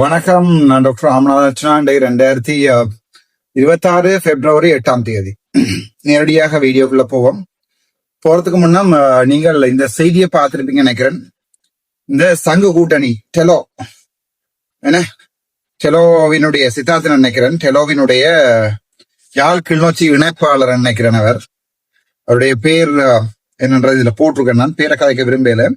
வணக்கம் நான் டாக்டர் ராமநாதன் ரெண்டாயிரத்தி இருபத்தாறு பிப்ரவரி எட்டாம் தேதி. நேரடியாக வீடியோக்குள்ள போவோம். போறதுக்கு முன்னம் நீங்கள் இந்த செய்தியை பார்த்துருப்பீங்க நினைக்கிறேன். இந்த சங்கு கூட்டணி டெலோ என்ன? டெலோவினுடைய சித்தார்த்தன் நினைக்கிறேன். டெலோவினுடைய யாழ் கிளிநொச்சி இணைப்பாளர் நினைக்கிறேன் அவர். அவருடைய பேர் என்னன்றது இதுல போட்டிருக்கேன் நான். பேரை கதைக்க விரும்பல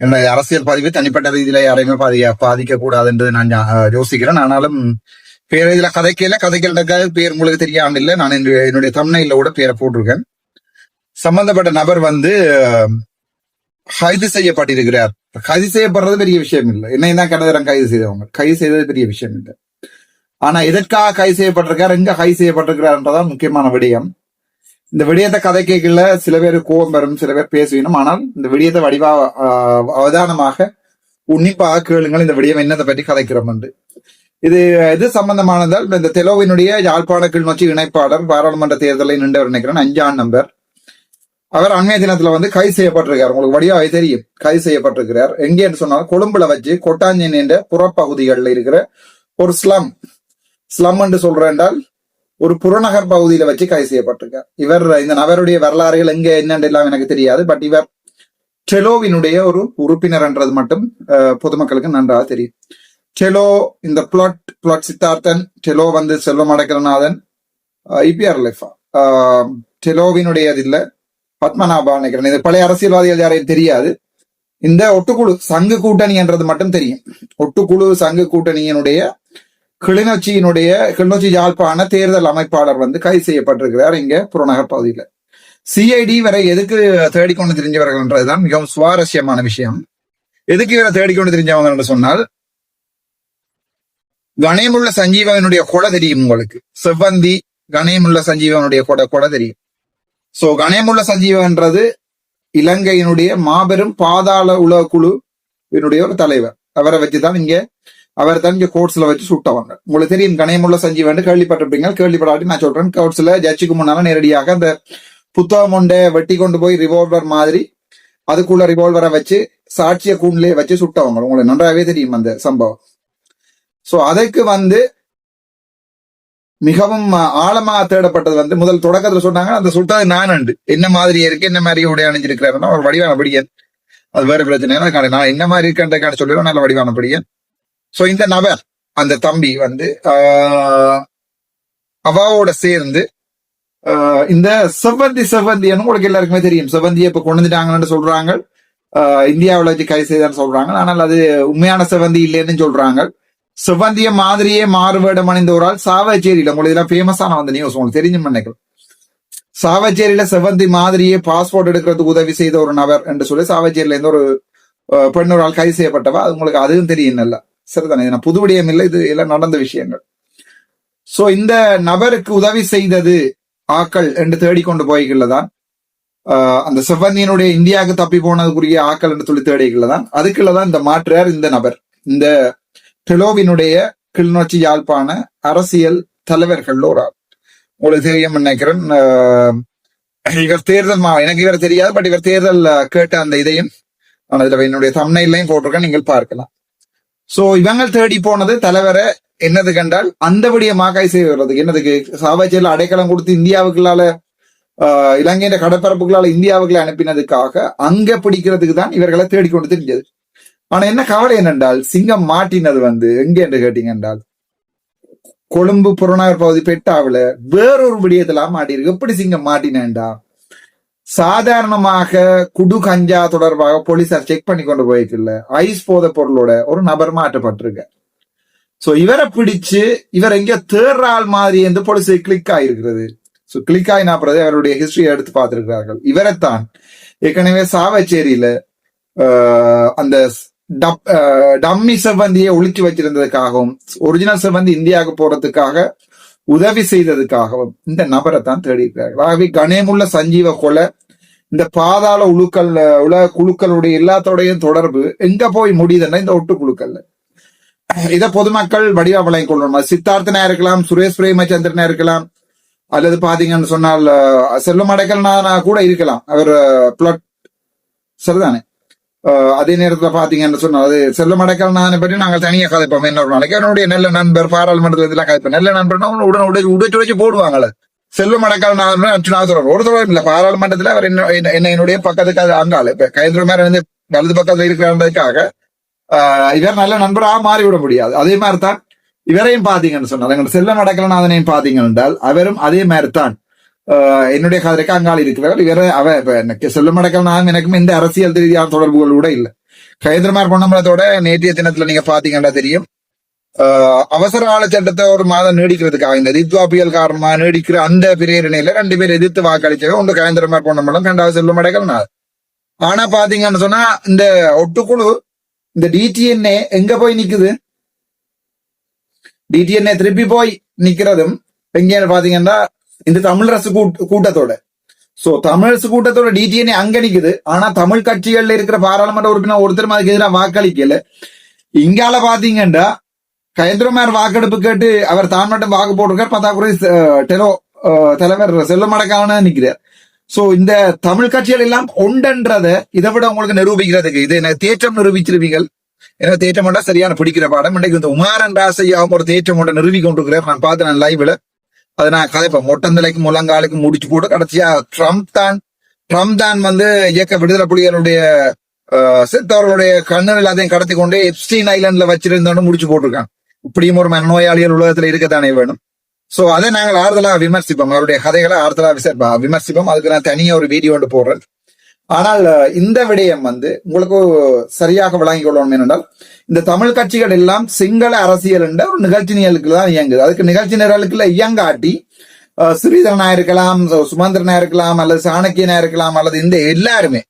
என்னுடைய அரசியல் பதிவு தனிப்பட்ட ரீதியில யாரையுமே பாதி பாதிக்க கூடாதுன்றது நான் யோசிக்கிறேன். ஆனாலும் பேர் இதுல கதைக்கல கதைக்கிறதுக்காக பேர் உங்களுக்கு தெரியாமல் இல்லை. நான் என்னுடைய என்னுடைய கூட பேரை போட்டிருக்கேன். சம்பந்தப்பட்ட நபர் வந்து கைது செய்யப்பட்டிருக்கிறார். கைது செய்யப்படுறது பெரிய விஷயம் இல்லை. என்னையும் தான் கடதரம் கைது செய்தவங்க. கைது செய்தது பெரிய விஷயம் இல்லை. ஆனா எதற்காக கைது செய்யப்பட்டிருக்கார்? எங்க கைது செய்யப்பட்டிருக்கிறார்ன்றதான் முக்கியமான விடயம். இந்த விடயத்தை கதை கேட்கல சில பேர் கோபம் வரும் சில பேர் பேசுவீனும். ஆனால் இந்த விடயத்தை வடிவா ஆஹ், அவதானமாக உன்னிப்பாக கேளுங்கள் இந்த விடயம் என்னத்தை பற்றி கதைக்கிறோம் என்று. இது எது சம்பந்தமானதால் இந்த தெலோவினுடைய யாழ்ப்பாண கிளிநொச்சி இணைப்பாளர் பாராளுமன்ற தேர்தலில் நின்றவர் நினைக்கிறேன் அஞ்சாம் நம்பர். அவர் அண்மைய தினத்துல வந்து கைது செய்யப்பட்டிருக்கார். உங்களுக்கு வடிவாவே தெரியும். கைது செய்யப்பட்டிருக்கிறார். எங்கேன்னு சொன்னால் கொழும்புல வச்சு கொட்டாஞ்சி என்ற புறப்பகுதிகளில் இருக்கிற ஒரு ஸ்லம். ஸ்லம் என்று சொல்றேன் என்றால் ஒரு புறநகர் பகுதியில வச்சு கைது செய்யப்பட்டிருக்கார். இவர் இந்த நபருடைய வரலாறுகள் எங்க என்னன்னு எல்லாம் எனக்கு தெரியாது. பட் இவர் செலோவினுடைய ஒரு உறுப்பினர் என்றது மட்டும் பொதுமக்களுக்கு நன்றாக தெரியும். செலோ இந்த பிளாட் பிளாட் சித்தார்த்தன் டெலோ வந்து செல்வம் அடக்கரநாதன் ஐபிஆர் லெஃபா. செலோவினுடைய இது இல்ல பத்மநாபா நினைக்கிறேன். இது பழைய அரசியல்வாதிகள் யாரையும் தெரியாது. இந்த ஒட்டுக்குழு சங்கு கூட்டணி என்றது மட்டும் தெரியும். ஒட்டுக்குழு சங்கு கூட்டணியினுடைய கிளிநொச்சியினுடைய கிளிநொச்சி யாழ்ப்பாண தேர்தல் அமைப்பாளர் வந்து கைது செய்யப்பட்டிருக்கிறார் இங்க புறநகர் பகுதியில. சிஐடி வரை எதுக்கு தேடிக்கொண்டு தெரிஞ்சவர்கள் என்றதுதான் மிகவும் சுவாரஸ்யமான விஷயம். எதுக்கு இவரை தேடிக்கொண்டு தெரிஞ்சவங்க என்று சொன்னால் கணேமுள்ள சஞ்சீவனுடைய கொலை தெரியும் உங்களுக்கு. செவ்வந்தி கணேமுள்ள சஞ்சீவனுடைய கொடை கொலை தெரியும். சோ கணேமுள்ள சஞ்சீவன்றது இலங்கையினுடைய மாபெரும் பாதாள உலக குழுவினுடைய ஒரு தலைவர். அவரை வச்சுதான் இங்க அவர் தான் இங்க கோர்ட்ஸ்ல வச்சு சுட்டவங்க உங்களுக்கு தெரியும் கணேமுள்ள சஞ்சீவன் கேள்விப்பட்டிருப்பீங்க கேள்விப்படாட்டி நான் சொல்றேன் கோர்ட்ஸ்ல ஜட்ஜுக்கு முன்னால நேரடியாக அந்த புத்தகம் ஒன்றை வெட்டி கொண்டு போய் ரிவால்வர் மாதிரி அதுக்குள்ள ரிவால்வரை வச்சு சாட்சிய கூண்டிலே வச்சு சுட்டவங்க உங்களுக்கு நன்றாவே தெரியும் அந்த சம்பவம். சோ அதுக்கு வந்து மிகவும் ஆழமா தேடப்பட்டது வந்து முதல் தொடக்கத்துல சொன்னாங்க அந்த சுட்டது நான் உண்டு. என்ன மாதிரி இருக்கு என்ன மாதிரி உடைய அணிஞ்சிருக்கிறாருன்னா ஒரு வடிவான படியன். அது வேற பிரச்சனை நான் என்ன மாதிரி இருக்கேன் சொல்லிடுவோம் நல்ல வடிவான படியன். சோ இந்த நபர் அந்த தம்பி வந்து ஆஹ், அவாவோட சேர்ந்து ஆஹ், இந்த செவ்வந்தி செவ்வந்தின்னு உங்களுக்கு எல்லாருக்குமே தெரியும். செவ்வந்தியை இப்ப கொண்டு வந்துட்டாங்கன்னு சொல்றாங்க. ஆஹ், இந்தியாவுல வச்சு கை செய்தான்னு சொல்றாங்க. ஆனால் அது உண்மையான செவ்வந்தி இல்லைன்னு சொல்றாங்க. செவ்வந்திய மாதிரியே மாறுவேடம் அணிந்த ஒரு ஆள் சாவச்சேரியில உங்களுக்கு இதெல்லாம் ஃபேமஸான வந்த நியூஸ் உங்களுக்கு தெரிஞ்சு நினைக்கிறேன். சாவச்சேரியில செவ்வந்தி மாதிரியே பாஸ்போர்ட் எடுக்கிறதுக்கு உதவி செய்த ஒரு நபர் என்று சொல்லி சாவச்சேரியில இருந்து ஒரு அஹ், பெண் ஒரு ஆள் கைது செய்யப்பட்டவா? அது உங்களுக்கு அதுவும் தெரியும் இல்ல சரிதானே? நான் புது விடயம் இல்லை இது எல்லாம் நடந்த விஷயங்கள். சோ இந்த நபருக்கு உதவி செய்தது ஆக்கள் என்று தேடிக்கொண்டு போய்களதான் அந்த செவ்வந்தியனுடைய இந்தியாவுக்கு தப்பி போனதுக்குரிய ஆக்கள் என்று சொல்லி தேடிகளதான் அதுக்குள்ளதான் இந்த மாற்றார் இந்த நபர். இந்த டெலோவினுடைய கிளிநொச்சி யாழ்ப்பாண அரசியல் தலைவர்கள் ஒரு ஆள். உங்களுக்கு தெரியும் நினைக்கிறேன். ஆஹ் இவர் தேர்தல் மா எனக்கு இவர் தெரியாது பட் இவர் தேர்தல் கேட்ட அந்த இதையும் நான் இதுல என்னுடைய தமிழ்நிலையும் போட்டிருக்கேன் நீங்கள் பார்க்கலாம். சோ இவங்கள் தேடி போனது தலைவரை என்னது கண்டால் அந்த விடிய செய்ய செய்வதுக்கு என்னதுக்கு சாவாஜியில் அடைக்கலம் கொடுத்து இந்தியாவுக்குள்ளால ஆஹ், இலங்கையின் கடற்பரப்புகளால இந்தியாவுக்குள்ள அனுப்பினதுக்காக அங்க பிடிக்கிறதுக்கு தான் இவர்களை தேடிக்கொண்டு தெரிஞ்சது. ஆனா என்ன கவலை என்னென்றால் சிங்கம் மாட்டினது வந்து எங்க என்று கேட்டீங்க என்றால் கொழும்பு புறநகர் பகுதி பெட்டாவில வேறொரு விடயத்துல மாட்டியிருக்கு. எப்படி சிங்கம் மாட்டினேன்டா? சாதாரணமாக குடு கஞ்சா தொடர்பாக போலீசார் செக் பண்ணி கொண்டு போயிருக்குல்ல ஐஸ் போத பொருளோட ஒரு நபர் மாற்றப்பட்டிருக்க. சோ இவரை பிடிச்சு இவர் எங்க தேர்ற ஆள் மாதிரி என்று போலீஸ் கிளிக் ஆயிருக்கிறது. சோ கிளிக் ஆயினா பிறகு அவருடைய ஹிஸ்டரியை எடுத்து பார்த்திருக்கிறார்கள். இவரைத்தான் ஏற்கனவே சாவச்சேரியில ஆஹ், அந்த டப்- டம்மி செவ்வந்தியை ஒழிச்சு வச்சிருந்ததுக்காகவும் ஒரிஜினல் செவ்வந்தி இந்தியாவுக்கு போறதுக்காக உதவி செய்ததுக்காகவும் இந்த நபரை தான் தேடி இருக்கிறார்கள் ஆகவே கணேமுள்ள சஞ்சீவ கொலை இந்த பாதாள உழுக்கள் உலக குழுக்களுடைய எல்லாத்தோடையும் தொடர்பு எங்க போய் முடியுதுன்னா இந்த ஒட்டு குழுக்கள்ல. இதை பொதுமக்கள் வடிவா வழங்கிக் கொள்ளணும். சித்தார்த்தனா இருக்கலாம் சுரேஷ் பிரேமச்சந்திரனா இருக்கலாம் அல்லது பாத்தீங்கன்னு சொன்னால் செல்லும் அடைக்கல்னா கூட இருக்கலாம். அவர் பிளட் சரிதானே? அதே நேரத்துல பாத்தீங்கன்னு சொன்னா அது செல்ல மடக்கல் பற்றி நாங்கள் தனியா கதைப்போம். இன்னொரு நாளைக்கு. என்னுடைய நல்ல நண்பர் பாராளுமன்றத்துல இதெல்லாம் கதைப்போம். நல்ல நண்பர்னா உடனே உடச்சு உடைச்சு உடைச்சு போடுவாங்களே செல்வம் மடக்கால் நான் அச்சுநாதர் ஒரு தொடர் இல்ல பாராளுமன்றத்துல அவர் என்ன என்ன- என்னுடைய பக்கத்துக்கு அது அங்கால இப்ப கைந்திர வந்து இருந்து வலது பக்கத்துல இருக்கிறதுக்காக ஆஹ் இவர் நல்ல நண்பராக மாறிவிட முடியாது. அதே மாதிரி தான் இவரையும் பாத்தீங்கன்னு சொன்னார். எங்க செல்வ மடக்கலநாதனையும் பாத்தீங்க என்றால் அவரும் அதே மாதிரி தான் ஆஹ் என்னுடைய கதிரைக்கு அங்காள் இருக்கிறவர் இவரை அவ இப்ப எனக்கு செல்வ மடக்கலநாதன் எனக்கும் எந்த அரசியல் ரீதியான தொடர்புகள் கூட இல்லை. கைந்திரமார் பொன்னம்பலத்தோட நேற்றைய தினத்துல நீங்க பாத்தீங்கன்னா தெரியும் அவசர கால சட்டத்தை ஒரு மாதம் நீடிக்கிறதுக்காக இந்த ரித்வா புயல் காரணமா நீடிக்கிற அந்த பிரேரணையில ரெண்டு பேர் எதிர்த்து வாக்களிச்சவங்க ஒன்று கயந்திரமார் பொன்னம்பலம் ரெண்டாவது செல்வம் அடைகள்நாத் ஆனா பாத்தீங்கன்னு சொன்னா இந்த ஒட்டுக்குழு இந்த டிடிஎன்ஏ எங்க போய் நிக்குது? டிடிஎன்ஏ திருப்பி போய் நிக்கிறதும் எங்க பாத்தீங்கன்னா இந்த தமிழரசு கூட்டத்தோட. சோ தமிழரசு கூட்டத்தோட டிடிஎன்ஏ அங்க நிக்குது. ஆனா தமிழ் கட்சிகள்ல இருக்கிற பாராளுமன்ற உறுப்பினர் ஒருத்தரும் அதுக்கு எதிராக வாக்களிக்கல. இங்கால பாத்தீங்கன்னா கயந்திரமார் வாக்கெடுப்பு கேட்டு அவர் தான் மட்டும் வாக்கு போட்டிருக்கார். பத்தாக்குறை டெலோ தலைவர் தலைவர் செல்வமடக்கான நிற்கிறார். சோ இந்த தமிழ் கட்சிகள் எல்லாம் ஒன்றன்றத இதை விட உங்களுக்கு நிரூபிக்கிறதுக்கு இது எனக்கு தேற்றம் நிரூபிச்சிருவீங்கள் எனக்கு தேற்றம் மட்டும் சரியான பிடிக்கிற பாடம். இன்றைக்கு இந்த உமாரன் ராசையாவும் ஒரு தேற்றம் ஒன்றை நிரூபி கொண்டிருக்கிறார். நான் பார்த்து நான் லைவ்ல அதை நான் கதைப்பேன். மொட்டந்தலைக்கு முழங்காலுக்கு முடிச்சு போட்டு கடைசியா ட்ரம்ப் தான் ட்ரம்ப் தான் வந்து இயக்க விடுதலை புலிகளுடைய அஹ், செத்தவர்களுடைய கண்ணன் எல்லாத்தையும் கடத்தி கொண்டு எப்ஸ்டீன் ஐலாண்ட்ல வச்சிருந்தோன்னு முடிச்சு போட்டிருக்கான். இப்படியும் ஒரு மனநோயாளிகள் உலகத்துல இருக்கத்தானே வேணும். சோ அதை நாங்கள் ஆறுதலா விமர்சிப்போம். அவருடைய கதைகளை ஆறுதலா விசாரிப்போம் விமர்சிப்போம். அதுக்கு நான் தனியா ஒரு வீடியோ ஒன்று போடுறேன். ஆனால் இந்த விடயம் வந்து உங்களுக்கு சரியாக விளங்கிக் கொள்ளணும் என்றால் இந்த தமிழ் கட்சிகள் எல்லாம் சிங்கள அரசியல் என்ற ஒரு நிகழ்ச்சி நிரலுக்குள்ள தான் இயங்குது. அதுக்கு நிகழ்ச்சி நிரலுக்குள்ள இயங்காட்டி ஸ்ரீதரனா இருக்கலாம் சுமந்திரனா இருக்கலாம் அல்லது சாணக்கியனா இருக்கலாம் அல்லது இந்த எல்லாருமே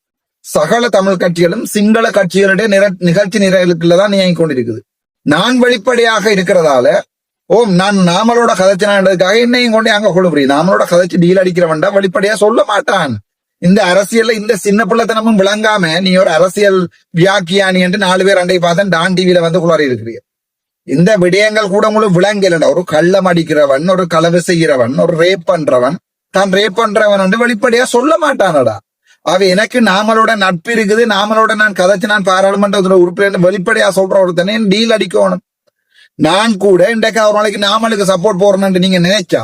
சகல தமிழ் கட்சிகளும் சிங்கள கட்சிகளுடைய நிகழ்ச்சி நிரலுக்குள்ள தான் இயங்கிக் கொண்டிருக்குது. நான் வெளிப்படையாக இருக்கிறதால ஓம் நான் நாமளோட கதைச்சனான்றதுக்காக என்னையும் கொண்டு அங்க கொள்ளுபுரி நாமளோட கதைச்சு டீல் அடிக்கிறவன்டா வெளிப்படையா சொல்ல மாட்டான். இந்த அரசியல்ல இந்த சின்ன பிள்ளைத்தனமும் விளங்காம நீ ஒரு அரசியல் வியாக்கியானி என்று நாலு பேர் அண்டை பார்த்தேன் டான் டிவியில வந்து குளாரி இருக்கிறீர். இந்த விடயங்கள் கூட உங்களுக்கு விளங்கலடா ஒரு கள்ளம் அடிக்கிறவன் ஒரு களவு செய்கிறவன் ஒரு ரேப் பண்றவன் தான் ரேப் பண்றவன் என்று வெளிப்படையா சொல்ல மாட்டானடா. அவ எனக்கு நாமளோட நட்பு இருக்குது நாமளோட நான் கதைச்சு நான் பாராளுமன்றத்தோட உறுப்பினர் வெளிப்படையா சொல்ற ஒருத்தனே டீல் அடிக்கணும். நான் கூட இன்றைக்கு ஒரு நாளைக்கு நாமளுக்கு சப்போர்ட் போறேன்னு நீங்க நினைச்சா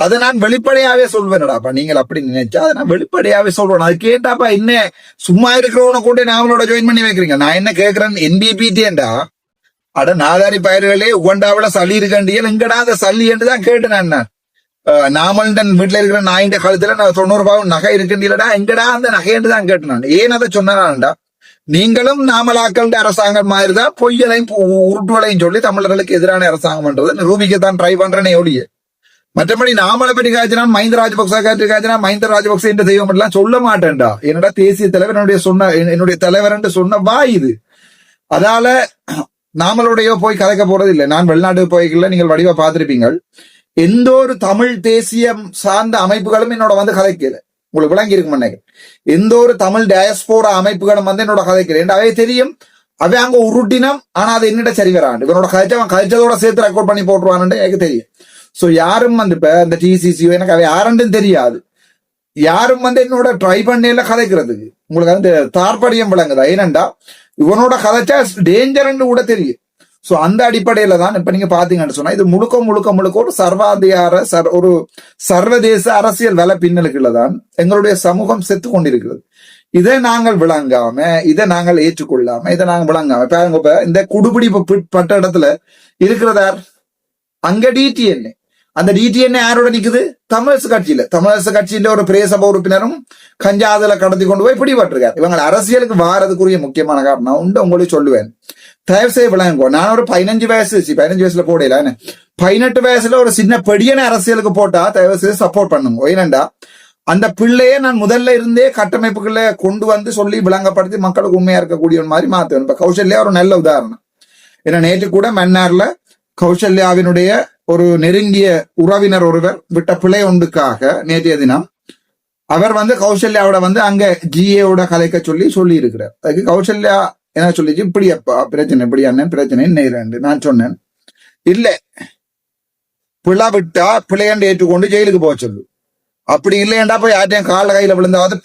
அதை நான் வெளிப்படையாவே சொல்வேன்டாப்பா நீங்கள் அப்படி நினைச்சா அதை நான் வெளிப்படையாவே சொல்றேன் அது கேட்டாப்பா என்ன சும்மா இருக்கிறவன கூட நாமளோட ஜாயின் பண்ணி வைக்கிறீங்க? நான் என்ன கேக்குறேன்? என்பிபிடிஏண்டா அட நாதாரி பயிர்களே உகண்டாவில சளி இருக்கண்டியல் எங்கடா அந்த சளி என்று தான் கேட்டேன் நான். நாமல்டன் வீட்டுல இருக்கிற நாயின் காலத்துல நான் தொண்ணூறு ரூபாய் நகை இருக்குண்டியலடா எங்கடா அந்த நகைன்னு தான் கேட்டேன் ஏன் அதை சொன்னான்டா நீங்களும் நாமலாக்கள் அரசாங்கம் மாதிரி தான் பொய்யலையும் உருட்டுவலையும் சொல்லி தமிழர்களுக்கு எதிரான அரசாங்கம் பண்றது. நிரூபிக்கத்தான் ட்ரை பண்றேனே ஒழிய. மற்றபடி நாமளை பற்றி காய்ச்சினா மஹிந்த ராஜபக்ச காய்ச்சி காய்ச்சினா மஹிந்த ராஜபக்ச என்ற தெய்வம் எல்லாம் சொல்ல மாட்டேன்டா. என்னடா தேசிய தலைவர் என்னுடைய சொன்ன என்னுடைய தலைவர் என்று சொன்ன வா இது. அதால நாமளுடைய போய் கலைக்க போறது இல்லை நான் வெளிநாட்டுக்கு போய்க்கல நீங்கள் வடிவா பார்த்திருப்பீங்கள். எந்த ஒரு தமிழ் தேசியம் சார்ந்த அமைப்புகளும் என்னோட வந்து கதைக்கல. உங்களுக்கு விளங்கி இருக்கும் நினைக்கிறேன் எந்த ஒரு தமிழ் டயஸ்போரா அமைப்புகளும் வந்து என்னோட கதைக்கிறேன் அவை தெரியும். அவன் அங்க உருட்டினம். ஆனா அது என்னிட சரி வரான் இவனோட கதைச்சு அவன் கதைச்சதோட சேர்த்து ரெக்கார்ட் பண்ணி போட்டுருவான்னு எனக்கு தெரியும். சோ யாரும் வந்து இப்ப இந்த டிசிசியோ எனக்கு அவன் யாருன்னு தெரியாது. யாரும் வந்து என்னோட ட்ரை பண்ணல கதைக்கிறதுக்கு. உங்களுக்கு வந்து தார்படியம் விளங்குதா? ஏனண்டா இவனோட கதைச்சா டேஞ்சர்ன்னு கூட தெரியும். சோ அந்த அடிப்படையில தான் இப்ப நீங்க பாத்தீங்கன்னு சொன்னா இது முழுக்க முழுக்க முழுக்க ஒரு சர்வாதிகார சர் ஒரு சர்வதேச அரசியல் வலை பின்னலுக்குள்ள தான் எங்களுடைய சமூகம் செத்து கொண்டிருக்கிறது. இதை நாங்கள் விளங்காம இதை நாங்கள் ஏற்றுக்கொள்ளாம இதை நாங்கள் விளங்காம பாருங்க இப்ப இந்த குடுபிடி பட்ட இடத்துல இருக்கிறதார் அங்க டிடிஎன்ஏ அந்த டிடிஎன்ஏ யாரோட நிக்குது? தமிழரசு கட்சியில. தமிழரசு கட்சியில ஒரு பிரேசப உறுப்பினரும் கஞ்சாதுல கடத்தி கொண்டு போய் பிடிபட்டிருக்காரு. இவங்க அரசியலுக்கு வாரதுக்குரிய முக்கியமான காரணம் உண்டு உங்களுக்கு சொல்லுவேன். தயவு செய்ய விளங்குவோம் நான் ஒரு பதினஞ்சு வயசு பதினஞ்சு வயசுல போடல பதினெட்டு வயசுல ஒரு சின்ன பெடியன அரசியலுக்கு போட்டா தயவு செய்து சப்போர்ட் பண்ணுங்க ஏனண்டா அந்த பிள்ளையே நான் முதல்ல இருந்தே கட்டமைப்புகளை கொண்டு வந்து சொல்லி விளங்கப்படுத்தி மக்களுக்கு உண்மையா இருக்கக்கூடிய மாதிரி மாத்துவேன் இப்ப கௌசல்யா ஒரு நல்ல உதாரணம் ஏன்னா நேற்று கூட மன்னார்ல கௌசல்யாவினுடைய ஒரு நெருங்கிய உறவினர் ஒருவர் விட்ட பிழை ஒன்றுக்காக நேற்றைய தினம் அவர் வந்து கௌசல்யாவோட வந்து அங்க ஜிஏவோட கலைக்க சொல்லி சொல்லி இருக்கிறார் அதுக்கு கௌசல்யா என்ன சொல்லிச்சு? இப்படி அப்பா பிரச்சனை இப்படி அண்ணன் பிரச்சனை நேரண்டு நான் சொன்னேன். இல்ல. பிள்ளை விட்டா பிள்ளையாண்டு ஏற்றுக்கொண்டு ஜெயிலுக்கு போக சொல்லு. அப்படி இல்லையண்டா போய் யார்ட்டையும் கால கையில விழுந்தாவது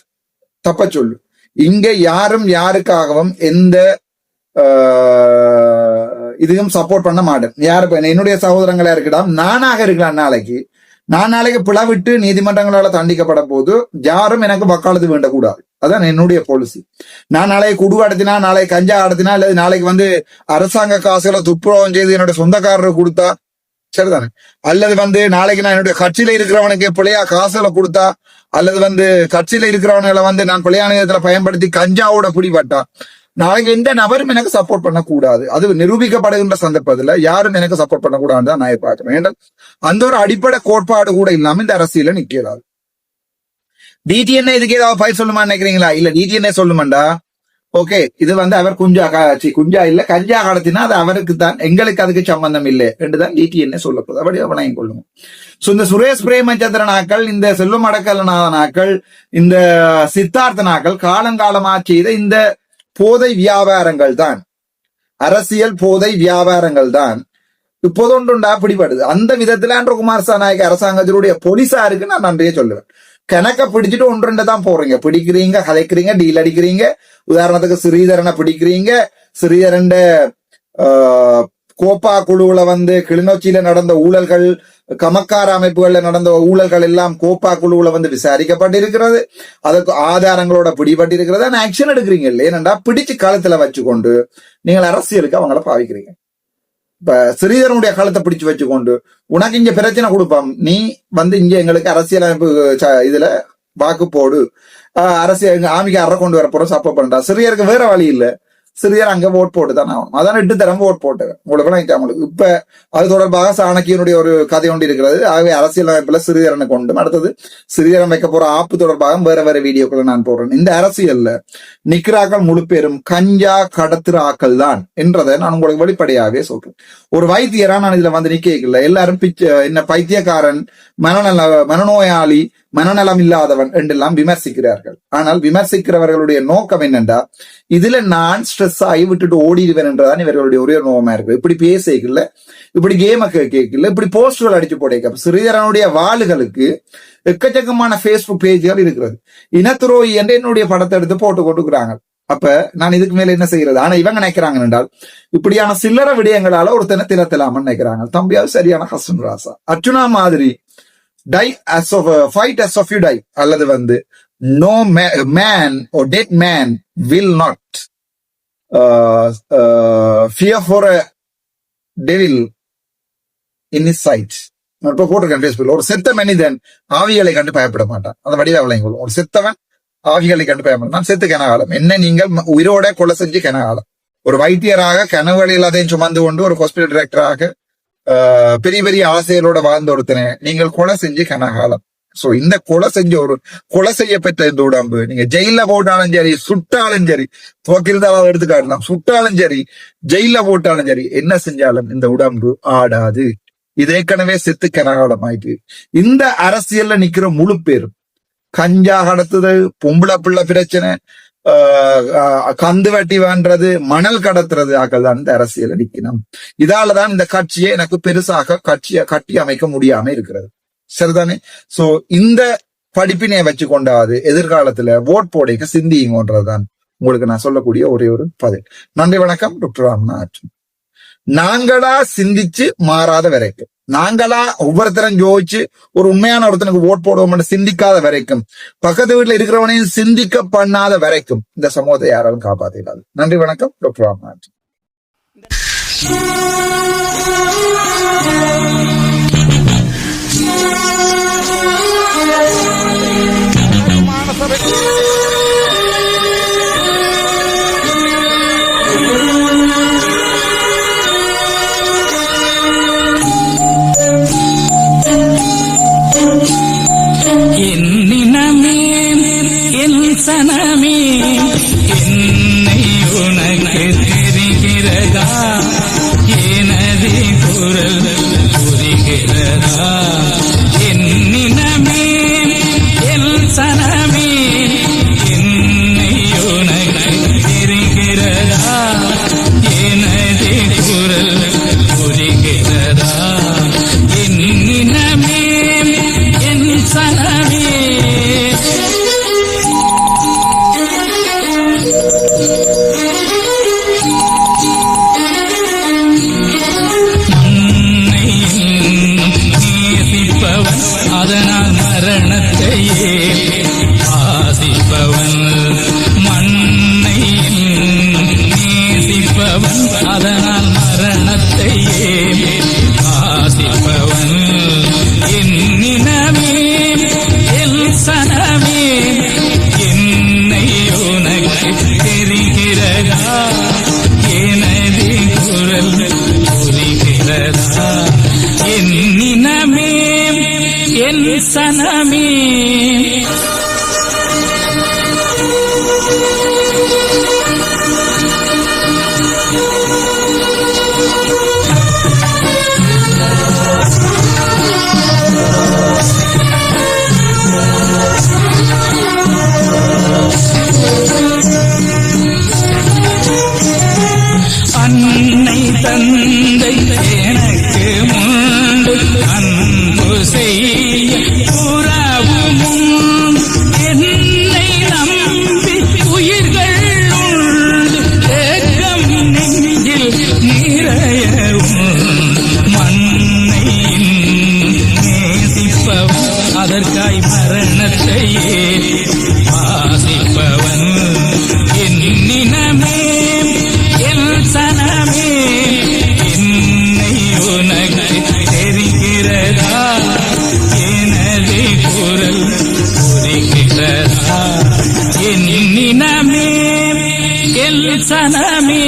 தப்ப சொல்லு. இங்க யாரும் யாருக்காகவும் எந்த ஆஹ், இதுவும் சப்போர்ட் பண்ண மாட்டேன். யாரு என்னுடைய சகோதரங்களா இருக்கலாம் நானாக இருக்கலாம் நாளைக்கு. நான் நாளைக்கு பிளவிட்டு நீதிமன்றங்களால தண்டிக்கப்பட போது யாரும் எனக்கு வக்காலத்து வேண்டக்கூடாது. அதான் என்னுடைய பாலிசி நான் நாளைக்கு குடு அடத்தினா நாளைக்கு கஞ்சா அடத்தினா அல்லது நாளைக்கு வந்து அரசாங்க காசுகளை துப்புரவம் செய்து என்னுடைய சொந்தக்காரருக்கு கொடுத்தா சரிதானே? அல்லது வந்து நாளைக்கு நான் என்னுடைய கட்சியில இருக்கிறவனுக்கு பிள்ளையா காசுகளை கொடுத்தா அல்லது வந்து கட்சியில இருக்கிறவனுகளை வந்து நான் பிள்ளையான நேரத்துல பயன்படுத்தி கஞ்சாவோட பிடிபட்டா நாளைக்கு எந்த நபரும் எனக்கு சப்போர்ட் பண்ணக்கூடாது. அது நிரூபிக்கப்படுகின்ற சந்தர்ப்பத்துல யாரும் எனக்கு சப்போர்ட் பண்ணக்கூடாதுன்னு தான் நான் பார்க்கிறேன் ஏன்னா அந்த ஒரு அடிப்படை கோட்பாடு கூட இல்லாம இந்த அரசியல நிக்கிறாது டிடிஎன்ஏ இதுக்கு ஏதாவது பயிர் சொல்லுமா நினைக்கிறீங்களா? இல்ல டிடிஎன்ஏ சொல்லுமாண்டா? ஓகே இது வந்து அவர் குஞ்சா காட்சி குஞ்சா இல்ல கஞ்சா கடத்தினா அது அவருக்கு தான் எங்களுக்கு அதுக்கு சம்பந்தம் இல்லை. என்றுதான் டிடிஎன்ஏ சொல்லப்படுது அப்படி அவனையும் கொள்ளுங்க சோ இந்த சுரேஷ் பிரேமச்சந்திரனாக்கள் இந்த செல்வம் அடக்கலநாதனாக்கள் இந்த சித்தார்த்தனாக்கள் காலங்காலமா செய்த இந்த போதை வியாபாரங்கள் தான். அரசியல் போதை வியாபாரங்கள் தான். இப்போது ஒன்றுண்டா பிடிபடுது. அந்த விதத்துல ஆண்ட்ரோ குமார் சாநாயக அரசாங்கத்தினுடைய போலீசாருக்கு நான் நன்றியே சொல்லுவேன். கணக்க பிடிச்சிட்டு ஒன்று தான் போறீங்க. பிடிக்கிறீங்க கதைக்கிறீங்க டீல் அடிக்கிறீங்க. உதாரணத்துக்கு ஸ்ரீதரனை பிடிக்கிறீங்க. ஸ்ரீதரன் கோப்பா குழுவுல வந்து கிளிநொச்சியில நடந்த ஊழல்கள் கமக்கார அமைப்புகள்ல நடந்த ஊழல்கள் எல்லாம் கோப்பா குழுவுல வந்து விசாரிக்கப்பட்டிருக்கிறது. அதுக்கு ஆதாரங்களோட பிடிபட்டிருக்கிறது? ஆனா ஆக்ஷன் எடுக்கிறீங்க இல்லை ஏனண்டா பிடிச்சு காலத்துல வச்சுக்கொண்டு நீங்கள் அரசியலுக்கு அவங்கள பாவிக்கிறீங்க. இப்ப ஸ்ரீதரனுடைய காலத்தை பிடிச்சு வச்சுக்கொண்டு உனக்கு இங்க பிரச்சனை கொடுப்பான் நீ வந்து இங்க எங்களுக்கு அரசியலமைப்பு ச- இதுல வாக்கு போடு. ஆஹ் அரசியல் எங்க ஆமிக்கு அற கொண்டு வர போறோம் சப்போர்ட் பண்றா. சிறியருக்கு வேற வழி இல்ல. சிறியர் அங்க ஓட் போட்டு தானே ஆகணும் அதான் எட்டு தரம் ஓட் போட்டேன் உங்களுக்கு நான் உங்களுக்கு இப்ப அது தொடர்பாக சாணக்கியனுடைய ஒரு கதை ஒன்று இருக்கிறது ஆகவே அரசியல் அமைப்புல சிறியரனை கொண்டும் அடுத்தது சிறியரன் வைக்க போற ஆப்பு தொடர்பாக வேற வேற வீடியோக்களை நான் போடுறேன் இந்த அரசியல்ல நிக்கிறாக்கள் முழு பேரும் கஞ்சா கடத்துற ஆக்கள் தான் என்றதை நான் உங்களுக்கு வெளிப்படையாகவே சொல்றேன் ஒரு வைத்தியரா நான் இதுல வந்து நிக்கல எல்லாரும் பிச்சை என்ன பைத்தியக்காரன் மனநல மனநோயாளி மனநலம் இல்லாதவன் என்றெல்லாம் விமர்சிக்கிறார்கள். ஆனால் விமர்சிக்கிறவர்களுடைய நோக்கம் என்னென்றா இதுல நான் ஸ்ட்ரெஸ் ஆகி விட்டுட்டு ஓடிடுவேன் என்றதான் இவர்களுடைய ஒரே நோகமா இருக்கு. இப்படி பேசிக்கல இப்படி கேம கேட்கல இப்படி போஸ்டர்கள் அடிச்சு போடைக்க. ஸ்ரீதரனுடைய வாளுகளுக்கு எக்கச்சக்கமான பேஸ்புக் பேஜ்கள் இருக்கிறது. இனத்துறோய் என்று என்னுடைய படத்தை எடுத்து போட்டு கொடுக்குறாங்க. அப்ப நான் இதுக்கு மேல என்ன செய்யறது? ஆனா இவங்க நினைக்கிறாங்க என்றால் இப்படியான சில்லற விடயங்களால ஒருத்தனை தின நினைக்கிறாங்க. தம்பியாவது சரியான ஹசன் ராசா. அர்ஜுனா மாதிரி die us off fight us off you die அல்லது வந்து no man oh dead man will not fear for a devil in his side நான் இப்போ போட்டிருக்கேன் ஃபேஸ்புக் ஒரு செத்த மனிதன் ஆவிகளை கண்டு பயப்பட மாட்டான். அந்த வடிவ ஒரு செத்தவன் ஆவிகளை கண்டு பயப்பட நான் செத்து கனகாலம். என்ன நீங்கள் உயிரோட கொலை செஞ்சு கனகாலம். ஒரு வைத்தியராக கனவுகள் எல்லாத்தையும் சுமந்து கொண்டு ஒரு ஹாஸ்பிட்டல் டைரக்டராக பெரிய பெரிய ஆசைகளோட வாழ்ந்த ஒருத்தனை நீங்கள் கொலை செஞ்சு கனகாலம். சோ இந்த கொலை செஞ்ச ஒரு கொலை செய்யப்பட்ட இந்த உடம்பு நீங்க ஜெயில போட்டாலும் சரி சுட்டாலும் சரி துவக்கிருந்தாலும் தான் எடுத்துக்காட்டலாம் சுட்டாலும் சரி ஜெயில போட்டாலும் சரி என்ன செஞ்சாலும் இந்த உடம்பு ஆடாது. இது ஏற்கனவே செத்து கனகாலம் ஆயிட்டு இந்த அரசியல்ல நிக்கிற முழு பேரும் கஞ்சா கடத்துது பொம்பளை பிள்ளை பிரச்சனை கந்து வட்டி வான்றது மணல் கடத்துறது ஆக்கள் தான் இந்த அரசியல் நிக்கணும் இதாலதான் இந்த கட்சியை எனக்கு பெருசாக கட்சியை கட்டி அமைக்க முடியாம இருக்கிறது. சரிதானே? சோ இந்த படிப்பினை வச்சு கொண்டாது எதிர்காலத்துல ஓட் போடைக்கு சிந்திங்கன்றதுதான் உங்களுக்கு நான் சொல்லக்கூடிய ஒரே ஒரு பதில். நன்றி வணக்கம். டாக்டர் ராம்நாத். நாங்களா சிந்திச்சு மாறாத வரைக்கும். நாங்களா ஒவ்வொருத்தரும் யோசிச்சு ஒரு உண்மையான ஒருத்தனுக்கு ஓட் போடுவோம்னு சிந்திக்காத வரைக்கும். பக்கத்து வீட்டுல இருக்கிறவனையும் சிந்திக்க பண்ணாத வரைக்கும் இந்த சமூகத்தை யாராலும் காப்பாத்திடாது. நன்றி வணக்கம். டாக்டர் ராம்நாத். 算了 சனமே.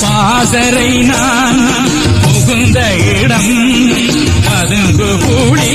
பாசரை நான் புகுந்த இடம் பதுங்கு கூடி